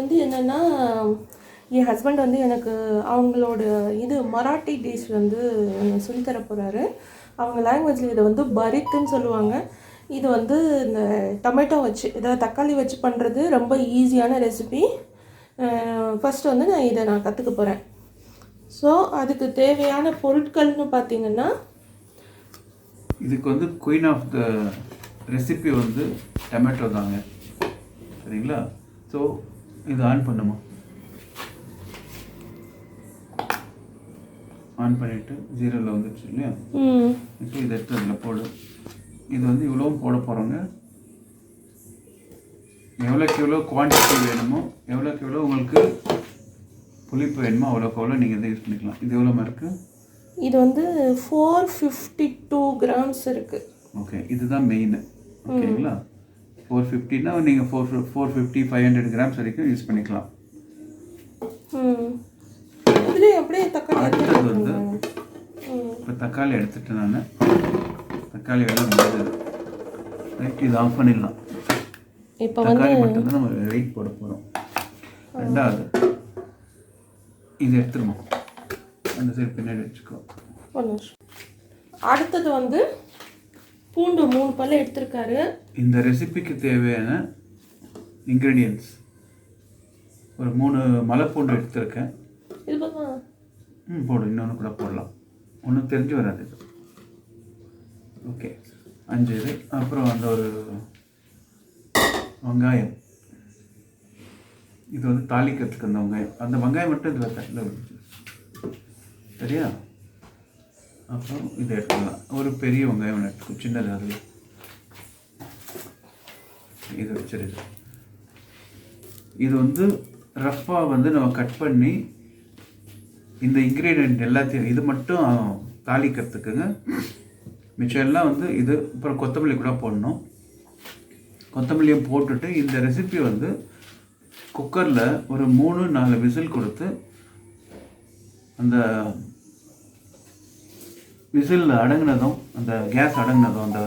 வந்து என்னென்னா என் ஹஸ்பண்ட் வந்து எனக்கு அவங்களோட இது மராட்டி டிஷ் வந்து சொல்லித்தர போகிறாரு அவங்க லாங்குவேஜில் இதை வந்து பரித்துன்னு சொல்லுவாங்க. இது வந்து இந்த டொமேட்டோ வச்சு இதாவது தக்காளி வச்சு பண்ணுறது ரொம்ப ஈஸியான ரெசிபி ஃபஸ்ட்டு வந்து நான் இதை நான் கற்றுக்க போகிறேன் ஸோ அதுக்கு தேவையான பொருட்கள்னு பார்த்தீங்கன்னா இதுக்கு வந்து குயின் ஆஃப் த ரெசிபி வந்து டொமேட்டோ தாங்க. சரிங்களா? ஸோ இது ஆன் பண்ணுமா? ஆன் பண்ணிவிட்டு ஜீரோவில் வந்துடுச்சு இல்லையா? இப்போ இதை எடுத்து அதில் போடு. இது வந்து இவ்வளோவும் போட போகிறோங்க எவ்வளோக்கு எவ்வளோ குவான்டிட்டி வேணுமோ எவ்வளோக்கு எவ்வளோ உங்களுக்கு புளிப்பு வேணுமோ அவ்வளோக்கு அவ்வளோ நீங்கள் இதை யூஸ் பண்ணிக்கலாம். இது எவ்வளோ இருக்குது இது வந்து ஃபோர் ஃபிஃப்டி டூ கிராம்ஸ் இருக்குது ஓகே இதுதான் மெயின் ஓகேங்களா ஃபோர் ஃபிஃப்டினா நீங்கள் four four fifty five hundred grams வரைக்கும் யூஸ் பண்ணிக்கலாம். அடுத்தது வந்து இப்போ தக்காளி எடுத்துட்டேன் நான் தக்காளி எல்லாம் முடிஞ்சது. ரைட் இது ஆஃப் பண்ணிடலாம். இப்போ தக்காளி மட்டும்தான் நம்ம வெயிட் போட போகிறோம் ரெண்டாவது இது எடுத்துருமா? அந்த சைடு பின்னாடி வச்சுக்கோ. ஒரு நிமிஷம். அடுத்தது வந்து பூண்டு மூணு பல்ல எடுத்திருக்காரு. இந்த ரெசிபிக்கு தேவையான இன்க்ரீடியன்ஸ் ஒரு மூணு மலைப்பூண்டு எடுத்திருக்கேன். ம் போடு. இன்னொன்று கூட போடலாம். ஒன்றும் தெரிஞ்சு வராது இது. ஓகே. அஞ்சு இது. அப்புறம் அந்த ஒரு வெங்காயம். இது வந்து தாளிக்கிறதுக்கு அந்த வெங்காயம். அந்த வெங்காயம் மட்டும் இதில் தட்டில் சரியா? அப்புறம் இதை எடுத்துக்கலாம். ஒரு பெரிய வெங்காயம் ஒன்று எடுத்துக்கோ. சின்னது அது இது வச்சிருக்கு. இது வந்து ரஃப்பாக வந்து நம்ம கட் பண்ணி இந்த இன்க்ரீடியன்ட் எல்லாத்தையும் இது மட்டும் தாளிக்கிறதுக்குங்க. மிச்சம் எல்லாம் வந்து இது அப்புறம் கொத்தமல்லி கூட போடணும். கொத்தமல்லியும் போட்டுட்டு இந்த ரெசிபி வந்து குக்கரில் ஒரு மூணு நாலு விசில் கொடுத்து அந்த விசில் அடங்கினதும் அந்த கேஸ் அடங்கினதும் அந்த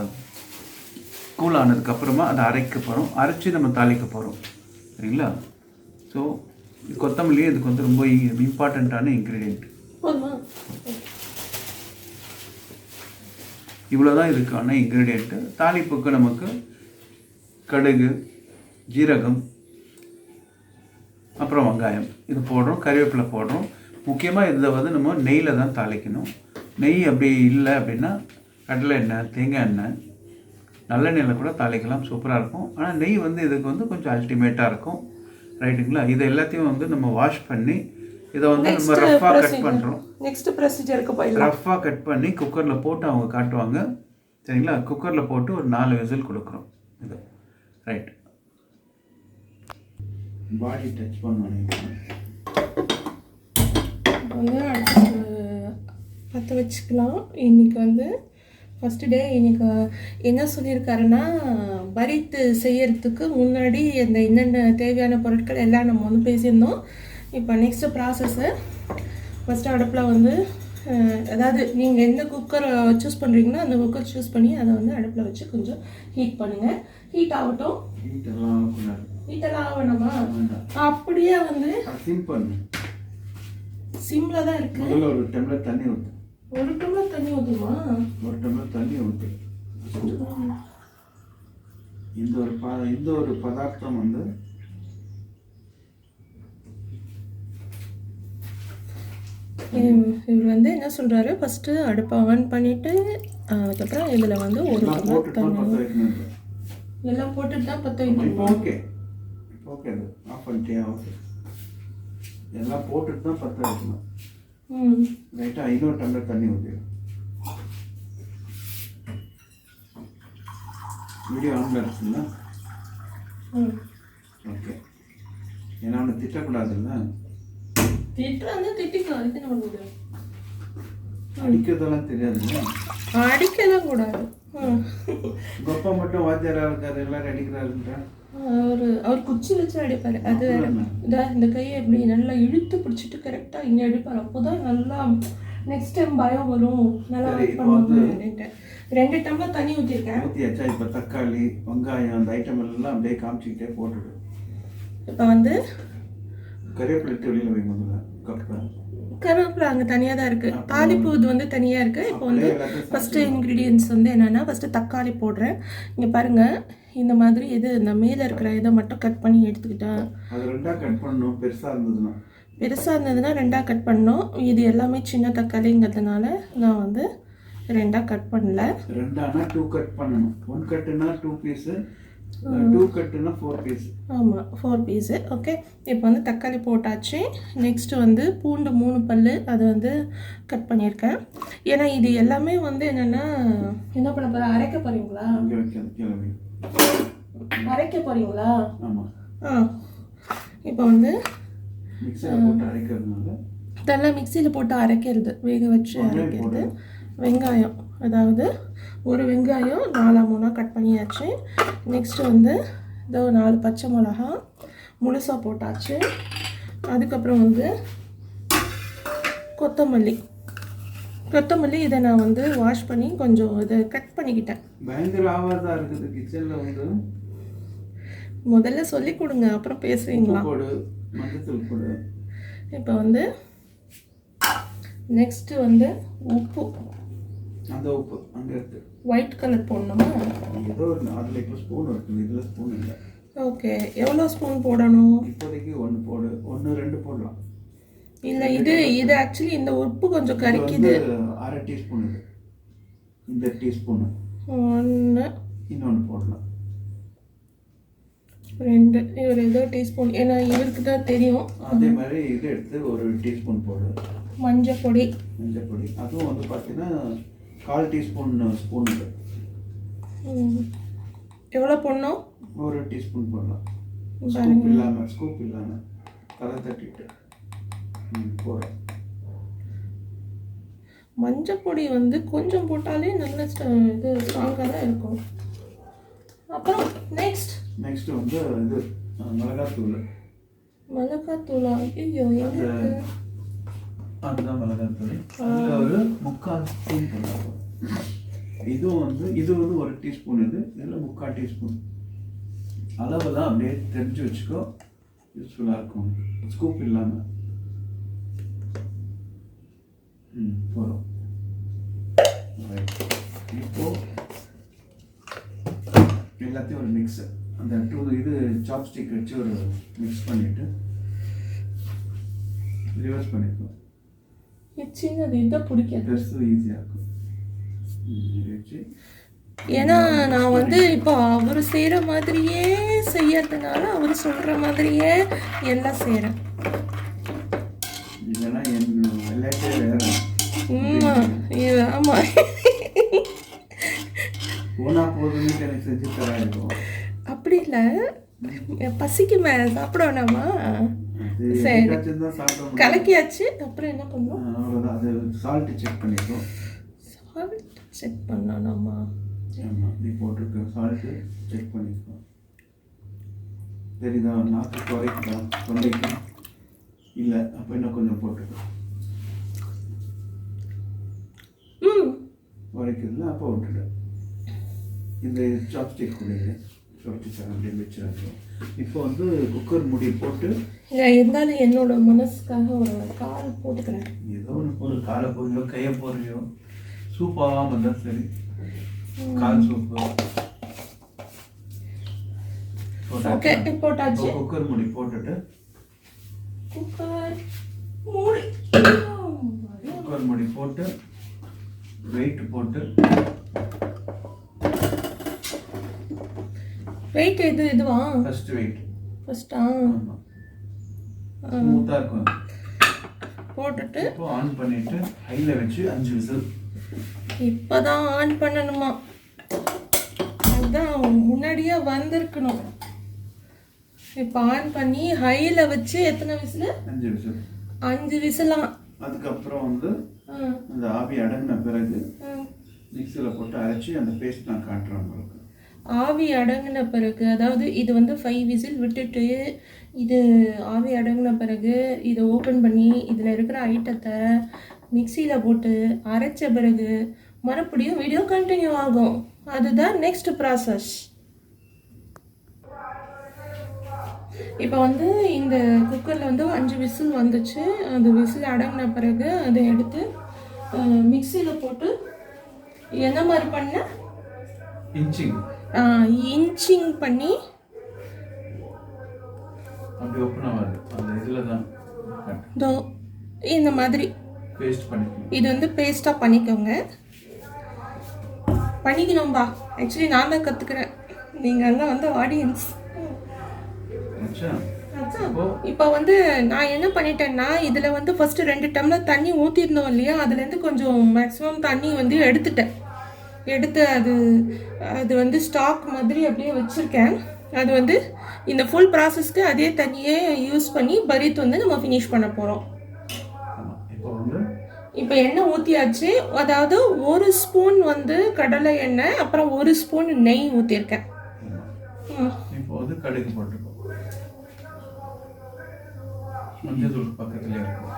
கூல் ஆனதுக்கப்புறமா அதை அரைக்க போகிறோம் அரைச்சி நம்ம தாளிக்க போகிறோம் சரிங்களா? ஸோ கொத்தமல்லி இதுக்கு வந்து ரொம்ப இம்பார்ட்டண்ட்டான இன்க்ரீடியண்ட் இவ்வளோ தான் இதுக்கான இன்க்ரீடியண்ட்டு தாளிப்புக்கு நமக்கு கடுகு ஜீரகம் அப்புறம் வெங்காயம். இது போடுறோம் கறிவேப்பிலை போடுறோம். முக்கியமாக இதை வந்து நம்ம நெய்யில் தான் தாளிக்கணும். நெய் அப்படி இல்லை அப்படின்னா கடலை எண்ணெய் தேங்காய் எண்ணெய் நல்லெண்ணெயில் கூட தாளிக்கலாம் சூப்பராக இருக்கும். ஆனால் நெய் வந்து இதுக்கு வந்து கொஞ்சம் அல்டிமேட்டாக இருக்கும். ரைட்டுங்களா? இது எல்லாத்தையும் வந்து நம்ம வாஷ் பண்ணி இதை வந்து நம்ம ரஃப்பாக கட் பண்ணுறோம் நெக்ஸ்ட் ப்ரொசீஜருக்கு போயிடலாம். ரஃப்பாக கட் பண்ணி குக்கரில் போட்டு அவங்க காட்டுவாங்க. சரிங்களா? குக்கரில் போட்டு ஒரு நாலு விசில் கொடுக்குறோம். இது. ரைட் பாடி டச் பண்ணணும். வந்து அடுத்து பற்ற வச்சுக்கலாம். இன்னைக்கு வந்து ஃபஸ்ட்டு டே இன்னைக்கு என்ன சொல்லியிருக்காருன்னா பரித்து செய்யறதுக்கு முன்னாடி அந்த என்னென்ன தேவையான பொருட்கள் எல்லாம் நம்ம வந்து பேசியிருந்தோம். இப்போ நெக்ஸ்ட்டு ப்ராசஸ்ஸு ஃபஸ்ட்டு அடுப்பில் வந்து அதாவது நீங்கள் எந்த குக்கரை சூஸ் பண்ணுறீங்களோ அந்த குக்கர் சூஸ் பண்ணி அதை வந்து அடுப்பில் வச்சு கொஞ்சம் ஹீட் பண்ணுங்கள் ஹீட் ஆகட்டும். ஹீட்டெல்லாம் ஆகக்கூடாது. ஹீட்டெல்லாம் ஆக வேணாமா வேண்டாம். அப்படியே வந்து சிம்பிள் சிம்மில் தான் இருக்குது ஒரு டம்ளர் தண்ணி ஊற்று ஒரு டம்ளர் தண்ணி ஊற்றுமா ஒரு டம்ளர் தண்ணி ஊற்று இந்த ஒரு ப இந்த ஒரு பதார்த்தம் வந்து இவர் வந்து என்ன சொல்கிறாரு ஃபஸ்ட்டு அடுப்பை ஆன் பண்ணிவிட்டு அதுக்கப்புறம் இதில் வந்து ஒரு டம்ளர் தண்ணி. எல்லாம் போட்டுட்டு தான் பற்ற வைக்கணுமா. ஓகே ஓகே ஆஃப் பண்ணிட்டியா? ஓகே எல்லாம் போட்டுட்டு தான் பற்ற வைக்கணும். ம். ரைட்டாக இன்னொரு டம்ளர் தண்ணி ஊற்றிடு வீடியோ ஆன்ல இருக்குல்ல ம். ஓகே. ஏன்னா அவனை திட்டக்கூடாதுல்ல? திட்டு வந்து திட்டிக்கலாம். அதுக்கு என்ன பண்ண முடியும் அடிக்கிறதெல்லாம் தெரியாதுல்ல? அடிக்கலாம் கூடாது. ம். உங்க அப்பா மட்டும் வாத்தியாரா இருக்காரு எல்லாரும் அடிக்கிறாருன்றா? அவர் அவர் குச்சி வச்சு அடிப்பார். அது வேற? இதா இந்த கையை இப்படி நல்லா இழுத்து பிடிச்சிட்டு கரெக்டாக இங்கே அடிப்பார். அப்போ தான் நல்லா நெக்ஸ்ட் டைம் பயம் வரும். நல்லா ஒர்க் இப்போ பண்ணுவாங்க அப்படின்ட்டு. ரெண்டு டம்ளர் தண்ணி ஊற்றிருக்கேன் ஊற்றியாச்சா இப்போ தக்காளி வெங்காயம் அந்த ஐட்டம் எல்லாம் அப்படியே காமிச்சிக்கிட்டே போட்டுடு. இப்போ வந்து கறிவேப்பிலை வெளியில் வை முதல்ல. கப்பை கருவேப்பிலை அங்கே தனியாக தான் இருக்குது தாளிப்பு இது வந்து தனியாக இருக்குது இப்போ வந்து ஃபஸ்ட்டு இன்க்ரீடியன்ஸ் வந்து என்னென்னா ஃபஸ்ட்டு தக்காளி போடுறேன். இங்கே பாருங்கள் இந்த மாதிரி இது இந்த மேலே இருக்கிற இதை மட்டும் கட் பண்ணி எடுத்துக்கிட்டேன் அது ரெண்டாக கட் பண்ணணும் பெருசாக இருந்ததுன்னா. பெருசாக இருந்ததுன்னா ரெண்டாக கட் பண்ணோம் இது எல்லாமே சின்ன தக்காளிங்கிறதுனால நான் வந்து ரெண்டாக கட் பண்ணல. ரெண்டானா டூ கட் பண்ணணும். ஒன் கட்டுனா டூ பீஸு டூ கட்டுனா ஃபோர் பீஸ் ஆமாம் ஃபோர் பீஸு ஓகே இப்போ வந்து தக்காளி போட்டாச்சு. நெக்ஸ்ட்டு வந்து பூண்டு மூணு பல் அது வந்து கட் பண்ணியிருக்கேன். ஏன்னா இது எல்லாமே வந்து என்னென்னா என்ன பண்ண போகிற அரைக்க போகிறீங்களா அரைக்க ஆ. இப்போ வந்து மிக்சரில் போட்டு அரைக்கிறதுனால? இதெல்லாம் மிக்சியில் போட்டு அரைக்கிறது. வேக வச்சு அரைக்கிறது. வெங்காயம். அதாவது ஒரு வெங்காயம் நாலா மூணாக கட் பண்ணியாச்சு. நெக்ஸ்ட்டு வந்து இதோ நாலு பச்சை மிளகா முழுசாக போட்டாச்சு. அதுக்கப்புறம் வந்து கொத்தமல்லி. கொத்தமல்லி இதை நான் வந்து வாஷ் பண்ணி கொஞ்சம் இதை கட் பண்ணிக்கிட்டேன். பயங்கர ஆவாதா இருக்குது கிச்சனில் வந்து. முதல்ல சொல்லி கொடுங்க அப்புறம் பேசுவீங்களா இப்போ வந்து நெக்ஸ்ட்டு வந்து உப்பு. அந்த உப்பு அங்கே இருக்கு. ஒயிட் கலர் போடணுமா? ஏதோ ஒரு அதில் இப்போ ஸ்பூன் இருக்குது இதில் ஸ்பூன் இல்லை. ஓகே எவ்வளோ ஸ்பூன் போடணும்? இப்போதைக்கு ஒன்று போடு ஒன்று ரெண்டு போடலாம். இல்லை இது இது ஆக்சுவலி இந்த உப்பு கொஞ்சம் வந்து அரை டீஸ்பூன். இது இந்த டீஸ்பூனு. ஒன்று இன்னொன்று போடலாம். ரெண்டு. இவர் ஏதோ டீஸ்பூன். ஏன்னா இவருக்கு தான் தெரியும். அதே மாதிரி இது எடுத்து ஒரு டீஸ்பூன் போடு. மஞ்சள் பொடி. மஞ்சள் பொடி. அதுவும் வந்து பார்த்தீங்கன்னா கால் டீஸ்பூன் ஸ்பூன். எவ்வளோ போடணும்? ஒரு டீஸ்பூன் போடலாம். ஸ்கூப் இல்லாமல் ஸ்கூப் இல்லாமல் தலை தட்டிட்டு. போடுறோம் மஞ்சள் பொடி வந்து கொஞ்சம் போட்டாலே நல்ல இது ஸ்ட்ராங்காக தான் இருக்கும். அப்புறம் நெக்ஸ்ட் நெக்ஸ்ட் வந்து இது அஹ், மிளகாத்தூள். மிளகாத்தூளா? ஐயோ அதுதான் மிளகாத்தூள். அதில் ஒரு முக்கால் ஸ்பூன் போடலாம். இதுவும் வந்து இது வந்து ஒரு டீஸ்பூன் இது. இதில் முக்கால் டீஸ்பூன். அளவெல்லாம் அப்படியே தெரிஞ்சு வச்சுக்கோ. யூஸ்ஃபுல்லாக இருக்கும். ஸ்கூப் இல்லாமல் ம் போகிறோம் இப்போ எல்லாத்தையும் ஒரு மிக்ஸ் அந்த டூ இது சாப்ஸ்டிக் வச்சு ஒரு மிக்ஸ் பண்ணிட்டு ரிவர்ஸ் பண்ணிக்கலாம். சின்னது இதை பிடிக்காது. ட்ரெஸ்ஸும் ஈஸியாக இருக்கும். வச்சு ஏன்னா நான் வந்து இப்போ அவர் செய்கிற மாதிரியே செய்யறதுனால அவர் சொல்கிற மாதிரியே எல்லாம் செய்கிறேன் இதெல்லாம் என் விளையாட்டே வேறு தராயிருக்கும் அப்படி இல்லை. பசிக்கு மேலே சாப்பிட வேணாமா? சரி. கலக்கியாச்சு அப்புறம் என்ன பண்ணோம் அது சால்ட்டு செக் பண்ணிக்கோ சால்ட் செக் பண்ணணுமா? ஆமாம் நீ போட்டிருக்க. சால்ட்டு செக் பண்ணிக்கோ தெரியுதா? நாக்கு குறைக்குதா? தொண்டைக்கு இல்லை அப்போ இன்னும் கொஞ்சம் போட்டுக்கோ ம் குறைக்குதுல அப்போ விட்டுடு இந்த சாப்ஸ்டிக் கொடுங்க சாப்ஸ்டிக் அப்படியே வச்சிருக்கோம் இப்போ வந்து குக்கர் மூடி போட்டு இருந்தாலும் என்னோட மனசுக்காக ஒரு கால் போட்டுக்கிறேன். ஏதோ ஒன்று போடு காலை போடுறியோ கையை போடுறியோ சூப்பாகாமல் இருந்தால் சரி. கால் சூப்பு ஓகே போட்டாச்சு. குக்கர் மூடி போட்டுட்டு குக்கர் மூடி. குக்கர் மூடி போட்டு வெயிட் போட்டு. வெயிட் எது இதுவா? First weight. ஃபஸ்ட்டா ஆமாம் ஸ்மூத்தாக இருக்கும். போட்டுட்டு. இப்போ ஆன் பண்ணிட்டு ஹையில் வச்சு அஞ்சு விசில். இப்போதான் ஆன் பண்ணணுமா? அதான் முன்னாடியே வந்திருக்கணும். இப்போ ஆன் பண்ணி ஹையில் வச்சு எத்தனை விசில்? அஞ்சு விசில். அஞ்சு விசிலாம் அதுக்கப்புறம் வந்து ஆ, அந்த ஆவி அடங்கின பிறகு. மிக்சியில் போட்டு அரைச்சி அந்த பேஸ்ட் நான் காட்டுறேன் உங்களுக்கு ஆவி அடங்கின பிறகு அதாவது இது வந்து ஃபைவ் விசில் விட்டுட்டு இது ஆவி அடங்கின பிறகு இதை ஓப்பன் பண்ணி இதில் இருக்கிற ஐட்டத்தை மிக்சியில் போட்டு அரைச்ச பிறகு மறுபடியும் வீடியோ கண்டினியூ ஆகும். அதுதான் நெக்ஸ்ட் ப்ராசஸ் இப்போ வந்து இந்த குக்கரில் வந்து அஞ்சு விசில் வந்துச்சு. அந்த விசில் அடங்கின பிறகு அதை எடுத்து மிக்சியில் போட்டு என்ன மாதிரி பண்ண? இன்ச்சிங். இன்ச்சிங் பண்ணி இந்த மாதிரி. இது வந்து பேஸ்ட்டாக பண்ணிக்கோங்க. பண்ணிக்கணும்பா. ஆக்சுவலி நான் தான் கற்றுக்குறேன் நீங்கள் எல்லாம் வந்து ஆடியன்ஸ் இப்போ வந்து நான் என்ன பண்ணிட்டேன்னா இதில் வந்து ஃபஸ்ட்டு ரெண்டு டம்ளர் தண்ணி ஊற்றிருந்தோம் இல்லையா? அதுலேருந்து கொஞ்சம் மேக்ஸிமம் தண்ணி வந்து எடுத்துட்டேன். எடுத்து அது அது வந்து ஸ்டாக் மாதிரி அப்படியே வச்சுருக்கேன். அது வந்து இந்த ஃபுல் ப்ராசஸ்க்கு அதே தண்ணியே யூஸ் பண்ணி பரீத் வந்து நம்ம ஃபினிஷ் பண்ண போகிறோம் இப்போ எண்ணெய் ஊற்றியாச்சு அதாவது ஒரு ஸ்பூன் வந்து கடலை எண்ணெய் அப்புறம் ஒரு ஸ்பூன் நெய் ஊற்றிருக்கேன் இப்போ வந்து கடுகு போட்டுக்கோ. மஞ்சள் பக்கத்துலேயே இருக்கும்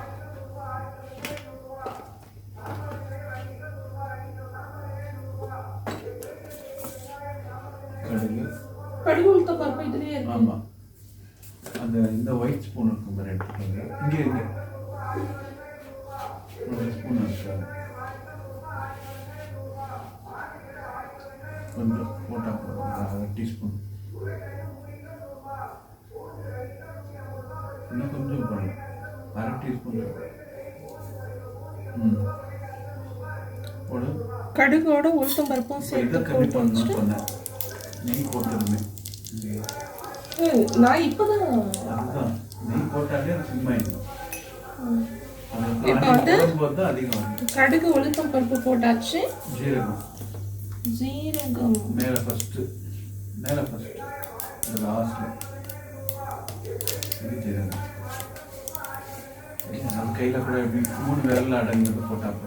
கடுகு. கடுகு உளுத்த பருப்பு இதுலேயே இருக்கு. ஆமாம் அந்த இந்த ஒயிட் ஸ்பூன் இருக்கும் பாரு எடுத்துக்கோங்க இங்கே இங்கே. ஒரு ஸ்பூன் கொஞ்சம் போட்டால் போதும். டீஸ்பூன். கடுகோட உளுத்தம் பருப்பும் சேர்த்து கம்மி போட்டு வச்சுட்டு நெய் போட்டுருந்தேன் நான் இப்போதான் நெய் போட்டாலே அது சிம்மாயிடும் இப்போ வந்து கடுகு உளுத்தம் பருப்பு போட்டாச்சு. ஜீரகம். ஜீரகம். மேலே ஃபஸ்ட்டு மேலே ஃபஸ்ட்டு லாஸ்ட்டில் இது ஜீரகம் நம்ம கையில் கூட எப்படி மூணு விரலில் அடங்கிறது போட்டால்.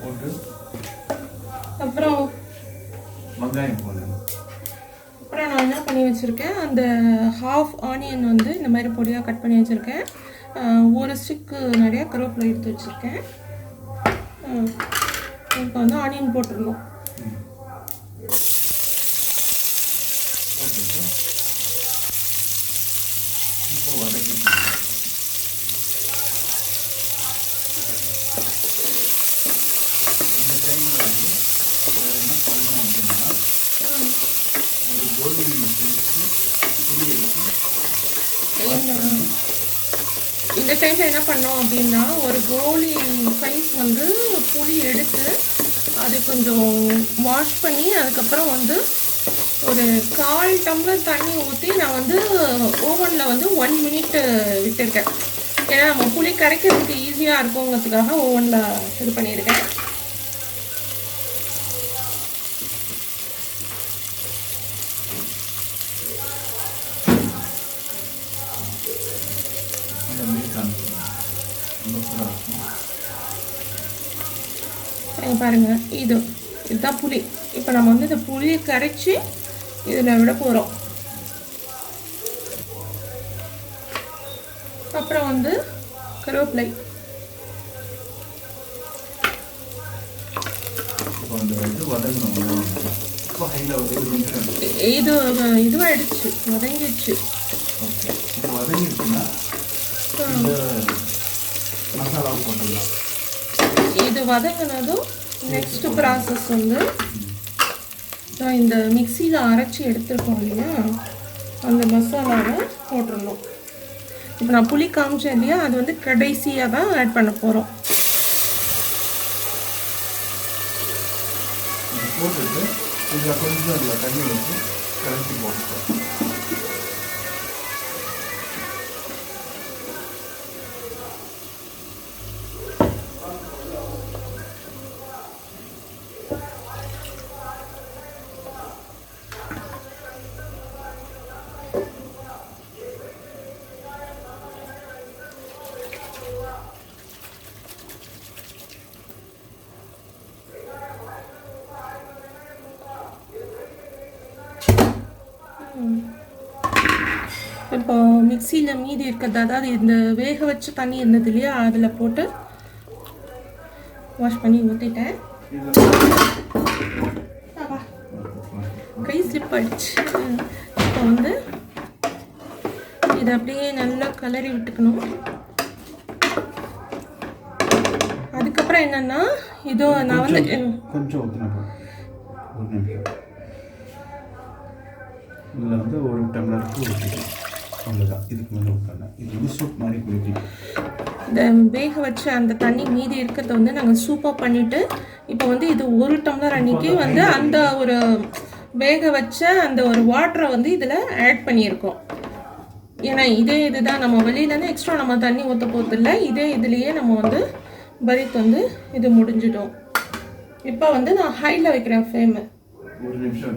போட்டு அப்புறம் வெங்காயம் போடணும் அப்புறம் நான் என்ன பண்ணி வச்சுருக்கேன் அந்த ஹாஃப் ஆனியன் வந்து இந்த மாதிரி பொடியாக கட் பண்ணி வச்சுருக்கேன். ஒரு ஸ்டிக்கு நிறையா கருவேப்பிலை எடுத்து வச்சுருக்கேன். இப்போ வந்து ஆனியன் போட்டுருந்தோம் போட்டுட்டு இப்போ வதக்கிட்டு இந்த டைமில் வந்து வேறு என்ன பண்ணோம் அப்படின்னா ஒரு கோல்டன் சேர்த்து புளி எடுத்து இந்த டைமில் என்ன பண்ணோம் அப்படின்னா ஒரு கோலி சைஸ் வந்து புளி எடுத்து அது கொஞ்சம் வாஷ் பண்ணி அதுக்கப்புறம் வந்து ஒரு கால் டம்ளர் தண்ணி ஊற்றி நான் வந்து ஓவனில் வந்து ஒன் மினிட் விட்டுருக்கேன். ஏன்னா நம்ம புளி கரைக்கிறதுக்கு ஈஸியாக இருக்குங்கிறதுக்காக ஓவனில் இது பண்ணியிருக்கேன். பாருங்க. இது இதுதான் புளி. இப்போ நம்ம வந்து இந்த புளியை கரைச்சி இதில் விட போகிறோம் அப்புறம் வந்து கருவேப்பிலை. இது இதுவாயிடுச்சு வதங்கிடுச்சு. இது வதங்கினதும் நெக்ஸ்ட் ப்ராசஸ் வந்து நான் இந்த மிக்சியில் அரைச்சி எடுத்துருக்கோம் இல்லையா? அந்த மசாலாவை போட்டுடணும். இப்போ நான் புளி காமிச்சேன் இல்லையா? அது வந்து கடைசியாக தான் ஆட் பண்ண போகிறோம் போட்டுட்டு இதில் கொஞ்சம் அதில் தண்ணி வச்சு கலக்கி போட்டுக்கோ இப்போ மிக்சியில் மீதி இருக்கிறது அதாவது இந்த வேக வச்ச தண்ணி இருந்தது இல்லையா அதில் போட்டு வாஷ் பண்ணி ஊற்றிட்டேன். கை ஸ்லிப் ஆயிடுச்சு. இப்போ வந்து இதை அப்படியே நல்லா கலரி விட்டுக்கணும். அதுக்கப்புறம் என்னன்னா இதோ நான் வந்து கொஞ்சம் இதில் வந்து ஒரு டம்ளருக்கு ஊற்றிக்கலாம் அவ்வளோதான் இதுக்கு மேலே ஊற்றணும் இது வந்து சூப் மாதிரி குடிக்கணும் இந்த வேக வச்ச அந்த தண்ணி மீதி இருக்கிறத வந்து நாங்கள் சூப்பாக பண்ணிட்டு இப்போ வந்து இது ஒரு டம்ளர் அன்னைக்கு வந்து அந்த ஒரு வேக வச்ச அந்த ஒரு வாட்டரை வந்து இதில் ஆட் பண்ணியிருக்கோம். ஏன்னா இதே இதுதான். நம்ம வெளியிலேருந்து எக்ஸ்ட்ரா நம்ம தண்ணி ஊற்ற போகிறதில்ல இதே இதுலேயே நம்ம வந்து பரித் வந்து இது முடிஞ்சிடும். இப்போ வந்து நான் ஹையில் வைக்கிறேன் ஃப்ளேமு ஒரு நிமிஷம்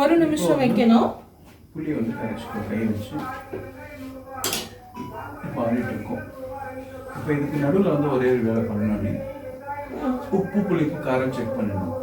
ஒரு நிமிஷம் வைக்கணும். புளி வந்து கரைச்சிக்கோ கை வச்சு இப்போ ஆடிட்டு இருக்கோம். இப்போ இதுக்கு நடுவில் வந்து ஒரே ஒரு வேலை பண்ணணும் உப்பு புளிப்பு காரம் செக் பண்ணணும்.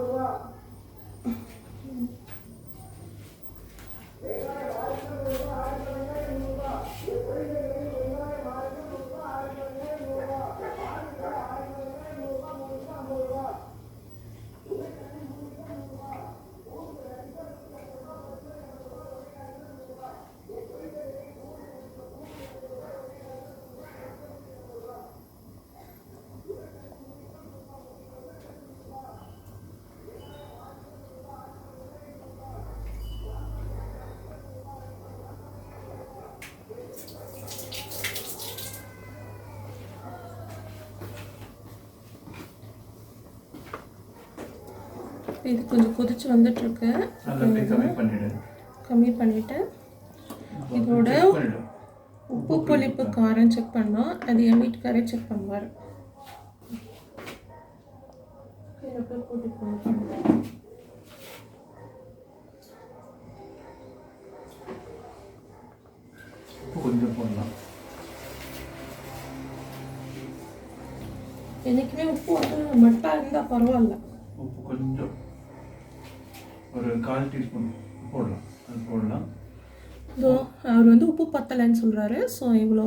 இது கொஞ்சம் கொதிச்சு வந்துட்டுருக்கு. கம்மி பண்ணிடு. கம்மி பண்ணிவிட்டு இதோட உப்பு புளிப்பு காரம் செக் பண்ணோம். அது என் வீட்டுக்காரே செக் பண்ணுவார். கொஞ்சம் போடலாம். என்றைக்குமே உப்பு வந்து மட்டாக இருந்தால் பரவாயில்ல. ஒரு கால் டீஸ்பூன் போடலாம். அது போடலாம். இதோ அவர் வந்து உப்பு பத்தலைன்னு சொல்கிறாரு ஸோ இவ்வளோ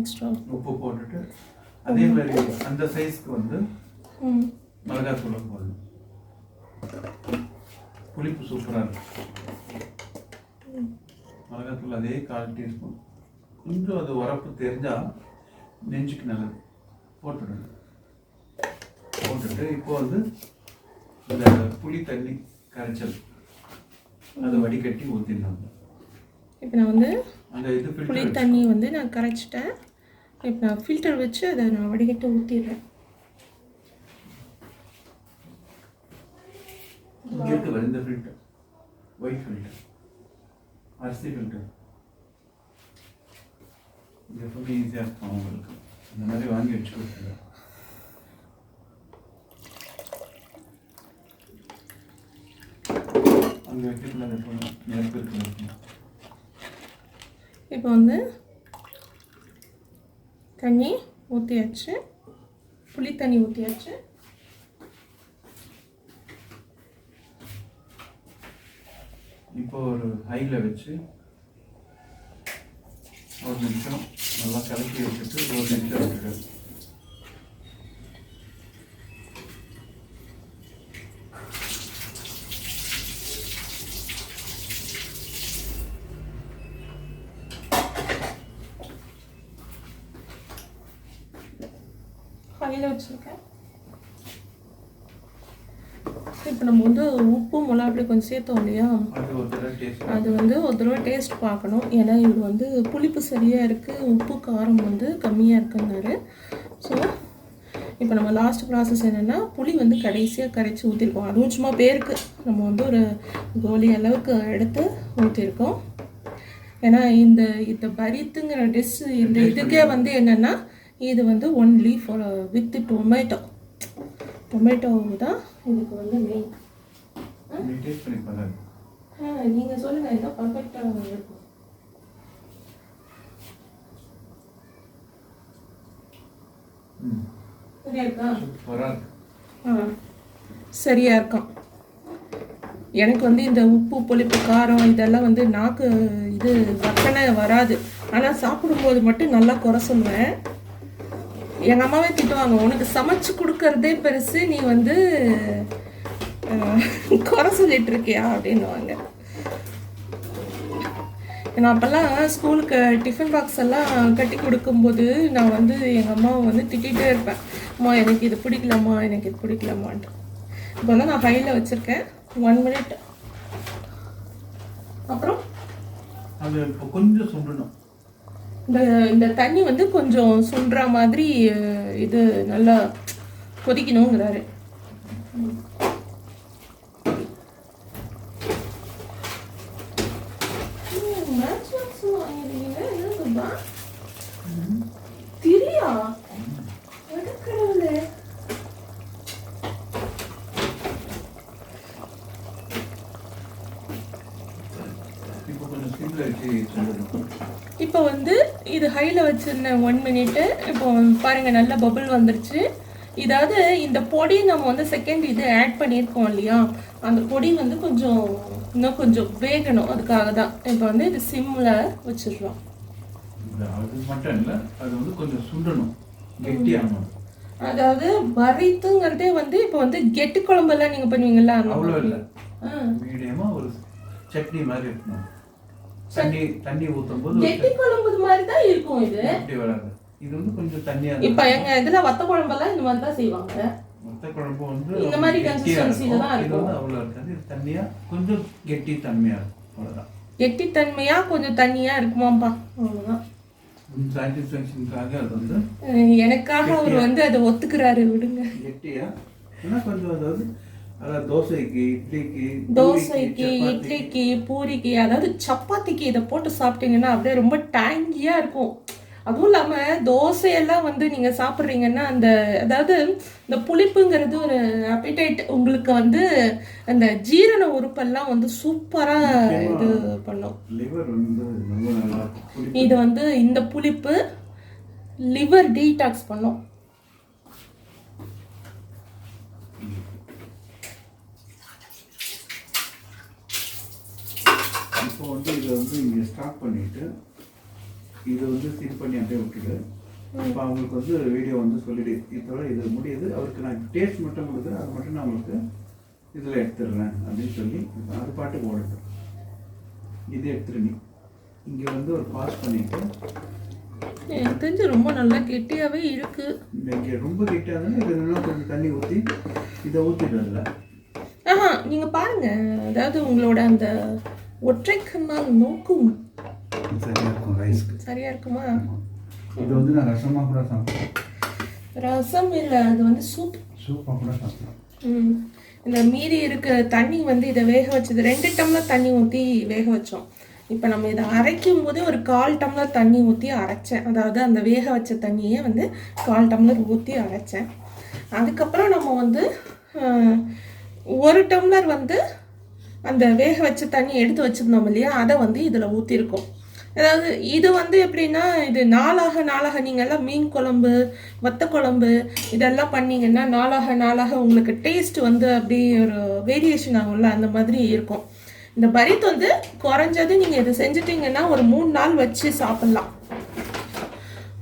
எக்ஸ்ட்ரா உப்பு போட்டுட்டு அதே மாதிரி அந்த சைஸ்க்கு வந்து ம். மிளகாத்தூளும் போடணும். புளிப்பு சூப்பராக இருக்கும். மிளகாத்தூள் அதே கால் டீஸ்பூன். கொஞ்சம் அது உரப்பு தெரிஞ்சால் நெஞ்சுக்கு நல்லது. போட்டுடுங்க. போட்டுட்டு இப்போ வந்து இந்த புளி தண்ணி கரைச்சல். அதை வடிகட்டி ஊற்றிடலாம் இப்போ நான் வந்து அந்த இது புளி தண்ணி வந்து நான் கரைச்சிட்டேன். இப்போ நான் ஃபில்டர் வச்சு அதை நான் வடிகட்டி ஊற்றிடுறேன் இங்கே இந்த ஃபில்டர் ஒயிட் ஃபில்டர் அரிசி ஃபில்டர் இது எப்பவுமே ஈஸியாக இருக்கும் அவங்களுக்கு இந்த மாதிரி வாங்கி வச்சு கொடுத்துருங்க. அங்கே வைக்கிறதுல நெருப்பு இருக்கு இப்போ வந்து தண்ணி ஊற்றியாச்சு புளி தண்ணி ஊற்றியாச்சு இப்போ ஒரு ஹையில் வச்சு ஒரு நிமிஷம் நல்லா கலக்கி வச்சுட்டு ஒரு நிமிஷம் விட்டுடு ஹையில் வச்சுருக்கேன் இப்போ நம்ம வந்து உப்பு மிளகா அப்படி கொஞ்சம் சேர்த்தோம் இல்லையா? அது வந்து ஒரு தடவை டேஸ்ட் பார்க்கணும். ஏன்னா இது வந்து புளிப்பு சரியாக இருக்குது உப்பு காரம் வந்து கம்மியாக இருக்குன்னாரு ஸோ இப்போ நம்ம லாஸ்ட் ப்ராசஸ் என்னென்னா புளி வந்து கடைசியாக கரைச்சி ஊற்றிருக்கோம் அதுவும் சும்மா பேருக்கு. நம்ம வந்து ஒரு கோலி அளவுக்கு எடுத்து ஊற்றிருக்கோம் ஏன்னா இந்த இந்த பரித்துங்கிற டிஷ் இந்த இதுக்கே வந்து என்னென்னா இது வந்து only for with tomato tomato தான் இதுக்கு வந்து மெயின் நீ டேஸ்ட் பண்ணி பாருங்க நீங்கள் சொல்லுங்கள் என்ன பர்ஃபெக்டாக இருக்கும் சரியா இருக்கும் எனக்கு வந்து இந்த உப்பு புளிப்பு காரம் இதெல்லாம் வந்து நாக்கு இது வக்கனை வராது. ஆனால் சாப்பிடும்போது மட்டும் நல்லா குறை சொல்லுவேன். எங்கள் அம்மாவே திட்டுவாங்க உனக்கு சமைச்சு கொடுக்கறதே பெருசு நீ வந்து குறை சொல்லிட்டு இருக்கியா அப்படின்னுவாங்க. நான் அப்போல்லாம் ஸ்கூலுக்கு டிஃபன் பாக்ஸ் எல்லாம் கட்டி கொடுக்கும்போது நான் வந்து எங்கள் அம்மாவை வந்து திட்டிகிட்டே இருப்பேன். அம்மா எனக்கு இது பிடிக்கலம்மா எனக்கு இது பிடிக்கலம்மான்ட்டு. இப்போ வந்து நான் ஹையில் வச்சுருக்கேன். ஒன் மினிட் அப்புறம்? அது இப்போ கொஞ்சம் சுண்டணும். இந்த இந்த தண்ணி வந்து கொஞ்சம் சுண்டுற மாதிரி இது நல்லா கொதிக்கணுங்கிறாரு. இப்போ வந்து இது ஹையில் வச்சிருந்தேன் ஒன் மினிட்டு இப்போ பாருங்க நல்லா பபிள் வந்துருச்சு. இதாவது இந்த பொடி நம்ம வந்து செகண்ட் இது ஆட் பண்ணியிருக்கோம் இல்லையா? அந்த பொடி வந்து கொஞ்சம் இன்னும் கொஞ்சம் வேகணும். அதுக்காக தான். இப்போ வந்து இது சிம்மில் வச்சிடுறோம். இந்த அது மட்டும் இல்லை அது வந்து கொஞ்சம் சுண்டணும். கெட்டியாகணும். அதாவது வரைத்துங்கிறதே வந்து இப்போ வந்து கெட்டு குழம்பெல்லாம் நீங்கள் பண்ணுவீங்களா அவ்வளோ. இல்லை. மீடியமாக ஒரு சட்னி மாதிரி இருக்கணும். தண்ணி தண்ணி ஊற்றும் போது கெட்டி குழம்பு மாதிரி தான் இருக்கும் இது. அப்படி வராது. இது வந்து கொஞ்சம் தண்ணியாக இப்போ எங்க இதில் வத்த குழம்பெல்லாம் இந்த மாதிரி தான் செய்வாங்க. மொத்த குழம்பு வந்து இந்த மாதிரி consistency-ல தான் இது இருக்கும். வந்து அவ்வளோ இருக்காது. இது தண்ணியாக கொஞ்சம் கெட்டி தன்மையாக இருக்கும். அவ்வளோதான் கெட்டித்தன்மையா கொஞ்சம் தண்ணியா இருக்குமாப்பா அவ்வளோதான் சாட்டிஸ்ஃபேக்ஷனுக்காக அது வந்து எனக்காக அவர் வந்து அதை ஒத்துக்கிறாரு விடுங்க. கெட்டியா? ஏன்னா கொஞ்சம் அதாவது தோசைக்கு இட்லிக்கு தோசைக்கு பூரிக்கு, சப்பாத்திக்கு, இட்லிக்கு பூரிக்கு அதாவது சப்பாத்திக்கு இதை போட்டு சாப்பிட்டீங்கன்னா அப்படியே ரொம்ப டேங்கியா இருக்கும். அதுவும் இல்லாம தோசையெல்லாம் வந்து நீங்க சாப்பிட்றீங்கன்னா அந்த அதாவது இந்த புளிப்புங்கிறது ஒரு அப்பிடைட் உங்களுக்கு வந்து அந்த ஜீரண உறுப்பெல்லாம் வந்து சூப்பரா இது பண்ணும். இது வந்து இந்த புளிப்பு லிவர் டீடாக்ஸ் பண்ணும். இப்போ வந்து இதை வந்து இங்கே ஸ்டாப் பண்ணிட்டு இதை வந்து சீல் பண்ணி அப்படியே விட்டுடு. இப்போ அவங்களுக்கு வந்து வீடியோ வந்து சொல்லிடு. இதோட இது முடியுது. அவருக்கு நான் டேஸ்ட் மட்டும் கொடுக்குறேன் அது மட்டும் நான் உங்களுக்கு இதில் எடுத்துடுறேன் அப்படின்னு சொல்லி அது பாட்டுக்கு ஓடட்டும் இது எடுத்துரு நீ. இங்கே வந்து ஒரு பாஸ் பண்ணிட்டு. எனக்கு தெரிஞ்சு ரொம்ப நல்லா கெட்டியாவே இருக்கு. இங்கே ரொம்ப கிட்டே இருந்தாலும் இதில் இன்னும் கொஞ்சம் தண்ணி ஊற்றி இதை ஊற்றிடுறதில்ல ஆஹா நீங்க பாருங்க. அதாவது உங்களோட அந்த ஒற்றை கண்ணால் நோக்கும்? சரியாக இருக்கும் ரைஸ்க்கு சரியா இருக்குமா இது வந்து நான் ரசமாக கூட சாப்பிட்றேன் ரசம் இல்லை அது வந்து சூப். சூப்பாக கூட சாப்பிட்றேன் ம். இந்த மீதி இருக்க தண்ணி வந்து இதை வேக வச்சது ரெண்டு டம்ளர் தண்ணி ஊற்றி வேக வச்சோம். இப்போ நம்ம இதை அரைக்கும் போதே ஒரு கால் டம்ளர் தண்ணி ஊற்றி அரைச்சேன். அதாவது அந்த வேக வச்ச தண்ணியே வந்து கால் டம்ளர் ஊற்றி அரைச்சேன். அதுக்கப்புறம் நம்ம வந்து ஒரு டம்ளர் வந்து அந்த வேக வச்ச தண்ணி எடுத்து வச்சிருந்தோம் இல்லையா? அதை வந்து இதில் ஊற்றிருக்கோம் அதாவது இது வந்து எப்படின்னா இது நாளாக நாளாக நீங்கள் எல்லாம் மீன் குழம்பு வத்த குழம்பு இதெல்லாம் பண்ணிங்கன்னா நாளாக நாளாக உங்களுக்கு டேஸ்ட் வந்து அப்படியே ஒரு வேரியேஷன் ஆகும்ல அந்த மாதிரி இருக்கும். இந்த பரித் வந்து குறைஞ்சது நீங்கள் இதை செஞ்சிட்டிங்கன்னா ஒரு மூணு நாள் வச்சு சாப்பிட்லாம்.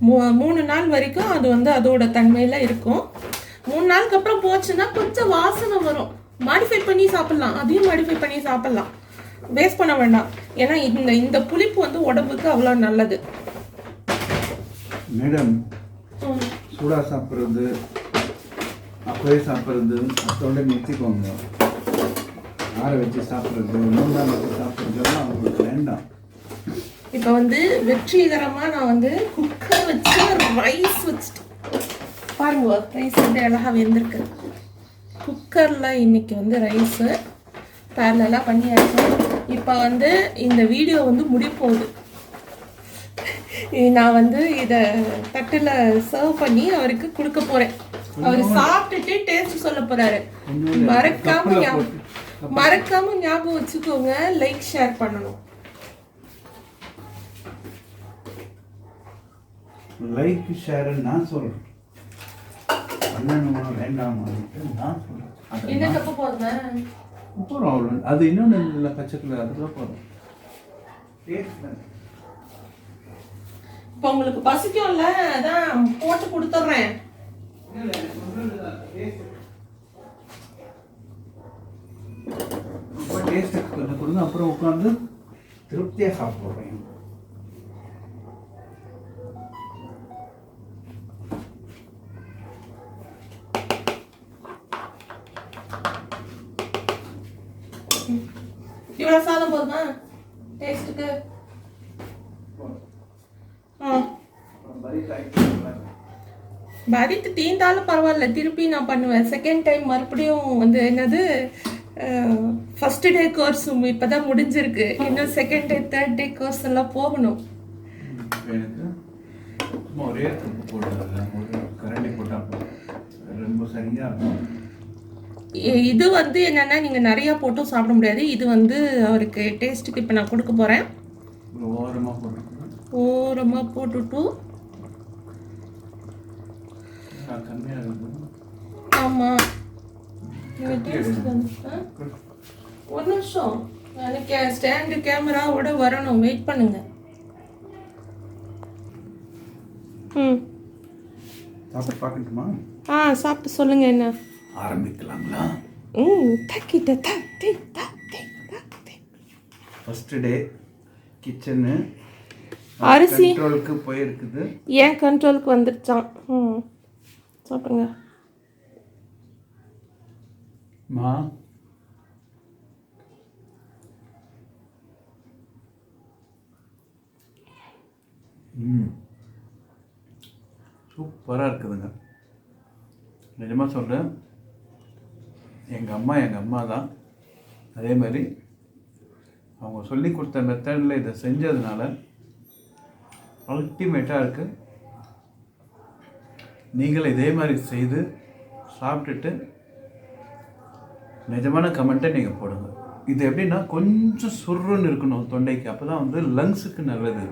மூ மூணு நாள் வரைக்கும் அது வந்து அதோட தன்மையில் இருக்கும். மூணு நாளுக்கு அப்புறம் போச்சுன்னா கொஞ்சம் வாசனை வரும். மாடிஃபை பண்ணி சாப்பிட்லாம். அதையும் மாடிஃபை பண்ணி சாப்பிட்லாம். வேஸ்ட் பண்ண வேண்டாம். ஏன்னா இந்த இந்த புளிப்பு வந்து உடம்புக்கு அவ்வளோ நல்லது. மேடம். சூடாக சாப்பிட்றது அப்பவே சாப்பிட்றது அதோட நிறுத்திக்கோங்க. ஆற வச்சு சாப்பிட்றது மூணாம் வச்சு சாப்பிட்றதுலாம் அவங்களுக்கு வேண்டாம். இப்போ வந்து வெற்றிகரமாக நான் வந்து குக்கர் வச்சு ரைஸ் வச்சுட்டு பாருங்க ரைஸ் வந்து அழகாக வெந்திருக்கு. குக்கரில் இன்னைக்கு வந்து ரைஸு பேரலாக பண்ணியாச்சு இப்போ வந்து இந்த வீடியோ வந்து முடிய போகுது நான் வந்து இதை தட்டில் சர்வ் பண்ணி அவருக்கு கொடுக்க போகிறேன் அவர் சாப்பிட்டுட்டு டேஸ்ட் சொல்ல போகிறாரு மறக்காம ஞாபகம் மறக்காம ஞாபகம் வச்சுக்கோங்க. லைக் ஷேர் பண்ணணும். லைக் ஷேர் நான் சொல்கிறேன் பண்ணணுமா வேண்டாமான்ட்டு நான் சொல்கிறேன் போகிறோம் அவ்வளோ அது இன்னொன்று இல்லை பச்சைக்கில் அதுதான் போகிறோம் இப்போ உங்களுக்கு பசிக்கும்ல அதான் போட்டு கொடுத்துட்றேன். கொஞ்சம் கொடுங்க அப்புறம் உட்காந்து திருப்தியாக சாப்பிடுறேன் இவ்வளோ சாதம் போதுமா? டேஸ்ட்டுக்கு பதித்து பரித்து தீந்தாலும் பரவாயில்ல. திருப்பி நான் பண்ணுவேன். செகண்ட் டைம் மறுபடியும் வந்து என்னது ஃபர்ஸ்ட் டே கோர்ஸ் இப்போ தான் முடிஞ்சிருக்கு. இன்னும் second day third day course எல்லாம் போகணும். ஒரே கரண்டி ரொம்ப சரியாக இருக்கும். இது வந்து என்னன்னா நீங்கள் நிறையா போட்டும் சாப்பிட முடியாது. இது வந்து அவருக்கு டேஸ்ட்டுக்கு இப்போ நான் கொடுக்க போகிறேன் ஓரமாக போட்டுட்டு. ஆமாம் நீங்கள்? ஒரு நிமிஷம். எனக்கு ஸ்டாண்டு கேமராவோட வரணும். வெயிட் பண்ணுங்க. ம். ஆ சாப்பிட்டு சொல்லுங்க என்ன. ஆரம்பிக்கலாங்களா? ம் தக்கிட்ட ஃபஸ்ட்டு டே கிச்சனு அரிசி. கண்ட்ரோலுக்கு போயிருக்குது. ஏன் கண்ட்ரோலுக்கு வந்துருச்சான் ம் சாப்பிடுங்க. ம். சூப்பராக இருக்குதுங்க. நிஜமாக சொல்கிறேன் எங்கள் அம்மா எங்கள் அம்மா தான் அதே மாதிரி அவங்க சொல்லி கொடுத்த மெத்தடில் இதை செஞ்சதுனால அல்டிமேட்டாக இருக்குது நீங்களும் இதே மாதிரி செய்து சாப்பிட்டுட்டு நிஜமான கமெண்ட்டை நீங்கள் போடுங்க. இது எப்படின்னா கொஞ்சம் சுருன்னு இருக்கணும் தொண்டைக்கு. அப்போ தான் வந்து லங்ஸுக்கு நல்லது.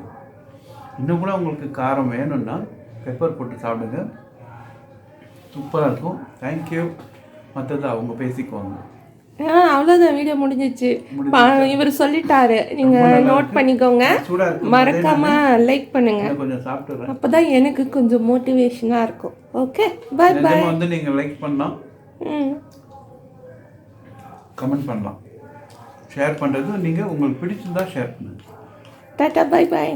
இன்னும் கூட உங்களுக்கு காரம் வேணும்னா பெப்பர் போட்டு சாப்பிடுங்க. சூப்பராக இருக்கும். தேங்க்யூ மற்றது அவங்க பேசிக்குவாங்க. ஆ அவ்வளோதான் வீடியோ முடிஞ்சிச்சு. இவர் சொல்லிட்டாரு. நீங்கள் நோட் பண்ணிக்கோங்க. சூடாக இருக்கும் மறக்காம லைக் பண்ணுங்க. கொஞ்சம் சாப்பிட்டுறேன். அப்பதான் எனக்கு கொஞ்சம் மோட்டிவேஷனாக இருக்கும். ஓகே பாய் பாய் வந்து நீங்கள் லைக் பண்ணலாம் ம். கமெண்ட் பண்ணலாம். ஷேர் பண்ணுறது நீங்கள் உங்களுக்கு பிடிச்சிருந்தா ஷேர் பண்ணுங்கள் டாட்டா பாய் பாய்